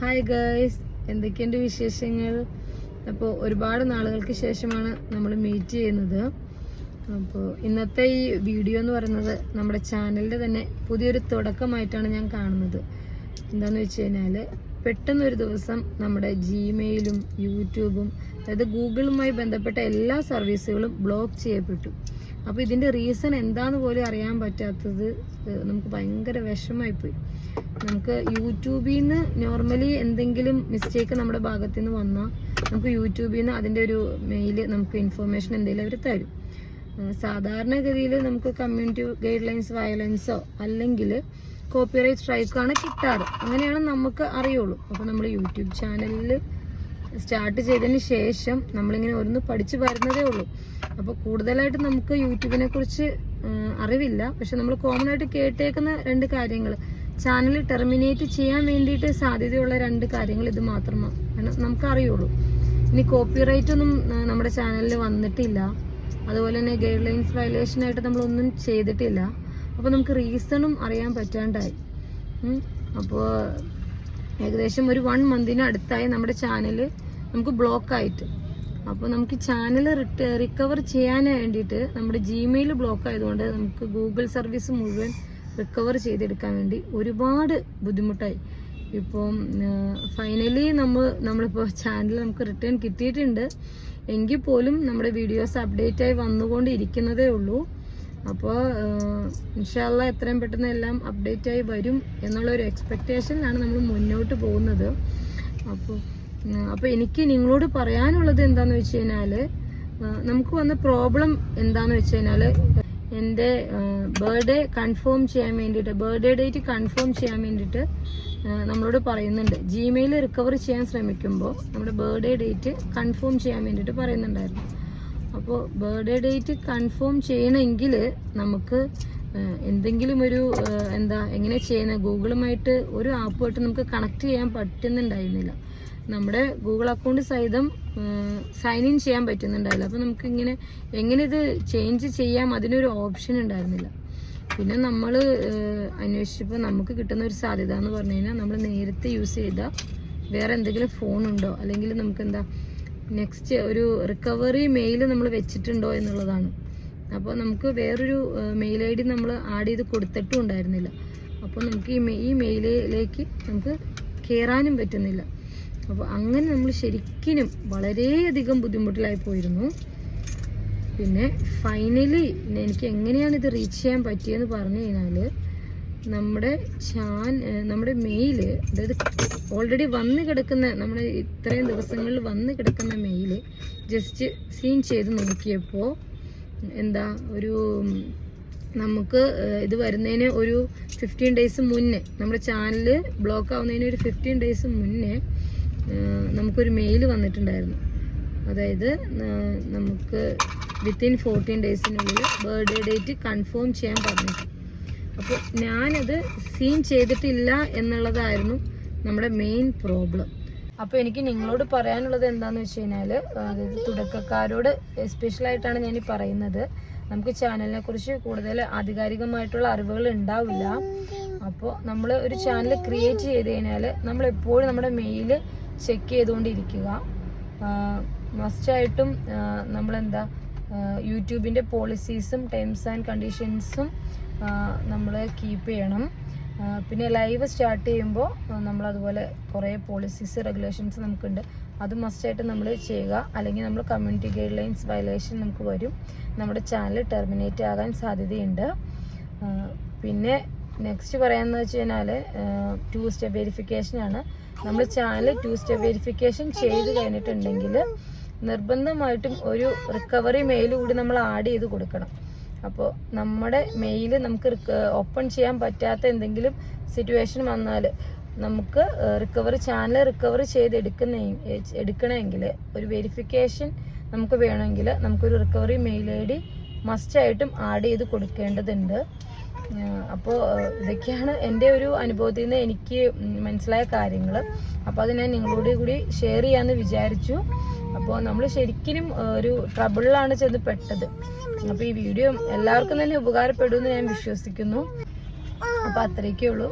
Hi girls എന്തൊക്കെയുണ്ട് വിശേഷങ്ങൾ? അപ്പോൾ ഒരുപാട് നാളുകൾക്ക് ശേഷമാണ് നമ്മൾ മീറ്റ് ചെയ്യുന്നത്. അപ്പോൾ ഇന്നത്തെ ഈ വീഡിയോ എന്ന് പറയുന്നത് നമ്മുടെ ചാനലിന്റെ തന്നെ പുതിയൊരു തുടക്കമായിട്ടാണ് ഞാൻ കാണുന്നത്. എന്താണെന്ന് വെച്ച് കഴിഞ്ഞാൽ പെട്ടെന്നൊരു ദിവസം നമ്മുടെ ജിമെയിലും യൂട്യൂബും അതായത് ഗൂഗിളുമായി ബന്ധപ്പെട്ട എല്ലാ സർവീസുകളും ബ്ലോക്ക് ചെയ്യപ്പെട്ടു. അപ്പോൾ ഇതിന്റെ റീസൺ എന്താന്ന് പോലും അറിയാൻ പറ്റാത്തത് നമുക്ക് ഭയങ്കര വിഷമമായിപ്പോയി നമുക്ക് യൂട്യൂബിൽ നിന്ന് നോർമലി എന്തെങ്കിലും മിസ്റ്റേക്ക് നമ്മുടെ ഭാഗത്തു നിന്ന് വന്നാൽ നമുക്ക് യൂട്യൂബിൽ നിന്ന് അതിന്റെ ഒരു മെയിൽ നമുക്ക് ഇൻഫർമേഷൻ എന്തെങ്കിലും അവർ തരും. സാധാരണഗതിയിൽ നമുക്ക് കമ്മ്യൂണിറ്റി ഗൈഡ് ലൈൻസ് വയലൻസോ അല്ലെങ്കിൽ കോപ്പിറൈറ്റ് സ്ട്രൈക്കാണ് കിട്ടാറ്. അങ്ങനെയാണ് നമുക്ക് അറിയുള്ളൂ. അപ്പോൾ നമ്മൾ യൂട്യൂബ് ചാനലിൽ സ്റ്റാർട്ട് ചെയ്തതിന് ശേഷം നമ്മളിങ്ങനെ ഒന്ന് പഠിച്ചു വരുന്നതേ ഉള്ളൂ. അപ്പോൾ കൂടുതലായിട്ട് നമുക്ക് യൂട്യൂബിനെ കുറിച്ച് അറിവില്ല. പക്ഷെ നമ്മൾ കോമൺ ആയിട്ട് കേട്ടേക്കുന്ന രണ്ട് കാര്യങ്ങൾ ചാനൽ ടെർമിനേറ്റ് ചെയ്യാൻ വേണ്ടിയിട്ട് സാധ്യതയുള്ള രണ്ട് കാര്യങ്ങൾ ഇത് മാത്രമാണ് നമുക്ക് അറിയുള്ളൂ ഇനി കോപ്പിറൈറ്റ് ഒന്നും നമ്മുടെ ചാനലിൽ വന്നിട്ടില്ല. അതുപോലെ തന്നെ ഗൈഡ് ലൈൻസ് വയലേഷനായിട്ട് നമ്മളൊന്നും ചെയ്തിട്ടില്ല. അപ്പോൾ നമുക്ക് റീസണും അറിയാൻ പറ്റാണ്ടായി. അപ്പോൾ ഏകദേശം ഒരു വൺ മന്തിന് അടുത്തായി നമ്മുടെ ചാനൽ നമുക്ക് ബ്ലോക്ക് ആയിട്ട്. അപ്പോൾ നമുക്ക് ചാനൽ റിക്കവർ ചെയ്യാൻ വേണ്ടിയിട്ട് നമ്മുടെ ജിമെയിൽ ബ്ലോക്ക് ആയതുകൊണ്ട് നമുക്ക് ഗൂഗിൾ സർവീസ് മുഴുവൻ റിക്കവർ ചെയ്തെടുക്കാൻ വേണ്ടി ഒരുപാട് ബുദ്ധിമുട്ടായി. ഇപ്പം ഫൈനലി നമ്മൾ നമ്മളിപ്പോൾ ചാനൽ നമുക്ക് റിട്ടേൺ കിട്ടിയിട്ടുണ്ട്. എങ്കിൽ പോലും നമ്മുടെ വീഡിയോസ് അപ്ഡേറ്റ് ആയി വന്നുകൊണ്ടിരിക്കുന്നതേ ഉള്ളൂ. അപ്പോൾ ഇൻഷാല്ല എത്രയും പെട്ടെന്ന് എല്ലാം അപ്ഡേറ്റ് ആയി വരും എന്നുള്ളൊരു എക്സ്പെക്റ്റേഷനിലാണ് നമ്മൾ മുന്നോട്ട് പോകുന്നത്. അപ്പോൾ അപ്പോൾ എനിക്ക് നിങ്ങളോട് പറയാനുള്ളത് എന്താന്ന് വെച്ച് കഴിഞ്ഞാൽ നമുക്ക് വന്ന പ്രോബ്ലം എന്താന്ന് വെച്ച് കഴിഞ്ഞാൽ എന്റെ ബർത്ത്ഡേ കൺഫേം ചെയ്യാൻ വേണ്ടിയിട്ട് ബർത്ത്ഡേ ഡേറ്റ് കൺഫേം ചെയ്യാൻ വേണ്ടിയിട്ട് നമ്മളോട് പറയുന്നുണ്ട്. ജിമെയിൽ റിക്കവർ ചെയ്യാൻ ശ്രമിക്കുമ്പോൾ നമ്മുടെ ബർത്ത്ഡേ ഡേറ്റ് കൺഫേം ചെയ്യാൻ വേണ്ടിയിട്ട് പറയുന്നുണ്ടായിരുന്നു. അപ്പോൾ ബർത്ത്ഡേ ഡേറ്റ് കൺഫേം ചെയ്യണമെങ്കിൽ നമുക്ക് എന്തെങ്കിലും ഒരു എന്താ എങ്ങനെ ചെയ്യുന്നത് ഗൂഗിളുമായിട്ട് ഒരു ആപ്പുമായിട്ട് നമുക്ക് കണക്ട് ചെയ്യാൻ പറ്റുന്നുണ്ടായിരുന്നില്ല. നമ്മുടെ ഗൂഗിൾ അക്കൗണ്ട് സഹിതം സൈൻ ഇൻ ചെയ്യാൻ പറ്റുന്നുണ്ടായില്ല. അപ്പോൾ നമുക്ക് ഇങ്ങനെ എങ്ങനെ ഇത് ചേഞ്ച് ചെയ്യാം? അതിനൊരു ഓപ്ഷൻ ഉണ്ടായിരുന്നില്ല. പിന്നെ നമ്മൾ അന്വേഷിച്ചപ്പോൾ നമുക്ക് കിട്ടുന്ന ഒരു സാധ്യത എന്ന് പറഞ്ഞു കഴിഞ്ഞാൽ നമ്മൾ നേരത്തെ യൂസ് ചെയ്ത വേറെ എന്തെങ്കിലും ഫോൺ ഉണ്ടോ? അല്ലെങ്കിൽ നമുക്ക് എന്താ നെക്സ്റ്റ് ഒരു റിക്കവറി മെയിൽ നമ്മൾ വെച്ചിട്ടുണ്ടോ എന്നുള്ളതാണ്. അപ്പോൾ നമുക്ക് വേറൊരു മെയിൽ ഐ ഡി നമ്മൾ ആഡ് ചെയ്ത് കൊടുത്തിട്ടും ഉണ്ടായിരുന്നില്ല. അപ്പോൾ നമുക്ക് ഈ ഈ മെയിലിലേക്ക് നമുക്ക് കയറാനും പറ്റുന്നില്ല. അപ്പോൾ അങ്ങനെ നമ്മൾ ശരിക്കും വളരെയധികം ബുദ്ധിമുട്ടിലായി പോയിരുന്നു. പിന്നെ ഫൈനലി എനിക്ക് എങ്ങനെയാണ് ഇത് റീച്ച് ചെയ്യാൻ പറ്റിയെന്ന് പറഞ്ഞു കഴിഞ്ഞാൽ നമ്മുടെ ചാൻ നമ്മുടെ മെയിൽ അതായത് ഓൾറെഡി വന്ന് കിടക്കുന്ന നമ്മുടെ ഇത്രയും ദിവസങ്ങളിൽ വന്ന് കിടക്കുന്ന മെയിൽ ജസ്റ്റ് സീൻ ചെയ്ത് നോക്കിയപ്പോൾ എന്താ ഒരു നമുക്ക് ഇത് വരുന്നതിന് ഒരു ഫിഫ്റ്റീൻ ഡേയ്സ് മുന്നേ നമ്മുടെ ചാനൽ ബ്ലോക്ക് ആവുന്നതിന് ഒരു ഫിഫ്റ്റീൻ ഡേയ്സ് മുന്നേ നമുക്കൊരു മെയിൽ വന്നിട്ടുണ്ടായിരുന്നു. അതായത് നമുക്ക് വിത്തിൻ ഫോർട്ടീൻ ഡേയ്സിനുള്ളിൽ ബർത്ത്ഡേ ഡേറ്റ് കൺഫേം ചെയ്യാൻ പറഞ്ഞിട്ട്. അപ്പോൾ ഞാനത് സീൻ ചെയ്തിട്ടില്ല എന്നുള്ളതായിരുന്നു നമ്മുടെ മെയിൻ പ്രോബ്ലം അപ്പോൾ എനിക്ക് നിങ്ങളോട് പറയാനുള്ളത് എന്താണെന്ന് വെച്ച് കഴിഞ്ഞാൽ അതായത് തുടക്കക്കാരോട് എസ്പെഷ്യലായിട്ടാണ് ഞാൻ പറയുന്നത്. നമുക്ക് ചാനലിനെ കുറിച്ച് കൂടുതൽ ആധികാരികമായിട്ടുള്ള അറിവുകൾ ഉണ്ടാവില്ല. അപ്പോൾ നമ്മൾ ഒരു ചാനൽ ക്രിയേറ്റ് ചെയ്ത് കഴിഞ്ഞാൽ നമ്മൾ എപ്പോഴും നമ്മുടെ മെയിൽ ചെക്ക് ചെയ്തുകൊണ്ടിരിക്കുക. മസ്റ്റായിട്ടും നമ്മളെന്താ യൂട്യൂബിന്റെ പോളിസീസും ടേംസ് ആൻഡ് കണ്ടീഷൻസും നമ്മൾ കീപ്പ് ചെയ്യണം. പിന്നെ ലൈവ് സ്റ്റാർട്ട് ചെയ്യുമ്പോൾ നമ്മൾ അതുപോലെ കുറേ പോളിസീസ് റെഗുലേഷൻസ് നമുക്കുണ്ട്. അത് മസ്റ്റായിട്ട് നമ്മൾ ചെയ്യുക. അല്ലെങ്കിൽ നമ്മൾ കമ്മ്യൂണിറ്റി ഗൈഡ് ലൈൻസ് വയലേഷൻ നമുക്ക് വരും. നമ്മുടെ ചാനൽ ടെർമിനേറ്റ് ആകാൻ സാധ്യതയുണ്ട്. പിന്നെ നെക്സ്റ്റ് പറയാമെന്ന് വെച്ച് കഴിഞ്ഞാൽ ടു സ്റ്റെപ്പ് വെരിഫിക്കേഷനാണ് നമ്മൾ ചാനൽ ടു സ്റ്റെപ്പ് വെരിഫിക്കേഷൻ ചെയ്ത് കഴിഞ്ഞിട്ടുണ്ടെങ്കിൽ നിർബന്ധമായിട്ടും ഒരു റിക്കവറി മെയിൽ കൂടി നമ്മൾ ആഡ് ചെയ്ത് കൊടുക്കണം. അപ്പോൾ നമ്മുടെ മെയിൽ നമുക്ക് ഓപ്പൺ ചെയ്യാൻ പറ്റാത്ത എന്തെങ്കിലും സിറ്റുവേഷൻ വന്നാൽ നമുക്ക് റിക്കവർ ചാനൽ റിക്കവർ ചെയ്ത് എടുക്കുന്ന എടുക്കണമെങ്കിൽ ഒരു വെരിഫിക്കേഷൻ നമുക്ക് വേണമെങ്കിൽ നമുക്കൊരു റിക്കവറി മെയിൽ ഐ ഡി മസ്റ്റായിട്ടും ആഡ് ചെയ്ത് കൊടുക്കേണ്ടതുണ്ട്. അപ്പോൾ ഇതൊക്കെയാണ് എന്റെ ഒരു അനുഭവത്തിൽ നിന്ന് എനിക്ക് മനസ്സിലായ കാര്യങ്ങൾ. അപ്പോൾ അത് ഞാൻ നിങ്ങളോട് കൂടി ഷെയർ ചെയ്യാമെന്ന് വിചാരിച്ചു. അപ്പോൾ നമ്മൾ ശരിക്കും ഒരു ട്രബിളിലാണ് ചെന്ന് പെട്ടത് അപ്പോൾ ഈ വീഡിയോ എല്ലാവർക്കും തന്നെ ഉപകാരപ്പെടുമെന്ന് ഞാൻ വിശ്വസിക്കുന്നു. അപ്പോൾ അത്രയൊക്കെ ഉള്ളൂ